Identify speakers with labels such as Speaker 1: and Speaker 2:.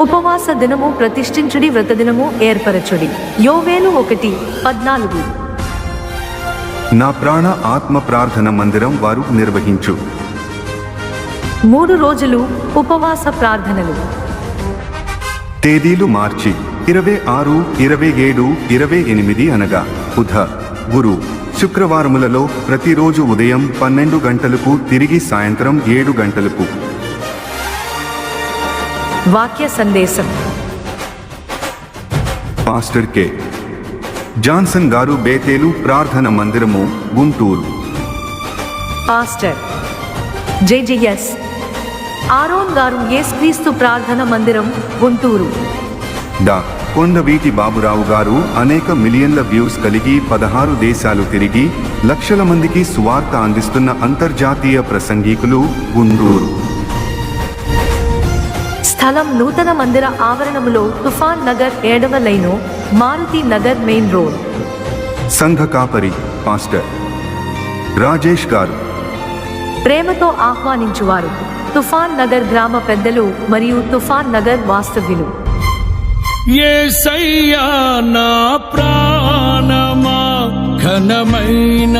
Speaker 1: ఉపవాస దినము ప్రతిష్ఠించుడి వ్రత దినము ఏర్పరచుడి. యోవేలు ఒకటి పద్నాలుగు.
Speaker 2: నా ప్రాణ ఆత్మ ప్రార్థన మందిరం వారు నిర్వహించు.
Speaker 1: మూడు రోజులు ఉపవాస ప్రార్థనలు.
Speaker 2: తేదీలు మార్చి ఇరవై ఆరు ఇరవై ఏడు ఇరవై ఎనిమిది అనగా బుధ గురు శుక్రవారములలో ప్రతిరోజు ఉదయం పన్నెండు గంటలకు తిరిగి సాయంత్రం ఏడు గంటలకు.
Speaker 1: వాక్య సందేశం.
Speaker 2: Pastor K. జాన్సన్ గారు బేతేలు ప్రార్థన మందిరము గుంటూరు.
Speaker 1: పాస్టర్. జేజేఎస్ ఆరోన్ గారు యేసుక్రీస్తు ప్రార్థన మందిరం గుంటూరు.
Speaker 2: డా. కొండవీటి బాబురావు గారు అనేక మిలియన్ల వ్యూస్ కలిగి పదహారు దేశాలు తిరిగి లక్షల మందికి సువార్త అందిస్తున్న అంతర్జాతీయ ప్రసంగికులు గుంటూరు.
Speaker 1: స్థలం నూతన మందిర ఆవరణములో తుఫాన్ నగర్ ఏడవ line Maruthi Nagar main road.
Speaker 2: సంఘ కాపరి పాస్టర్ రాజేష్ గారు.
Speaker 1: ప్రేమతో ఆహ్వానించువారు తుఫాన్ నగర్ గ్రామ పెద్దలు మరియు తుఫాన్ నగర్ వాస్తవ్యులు.
Speaker 3: నా ప్రాణమా ఘనమైన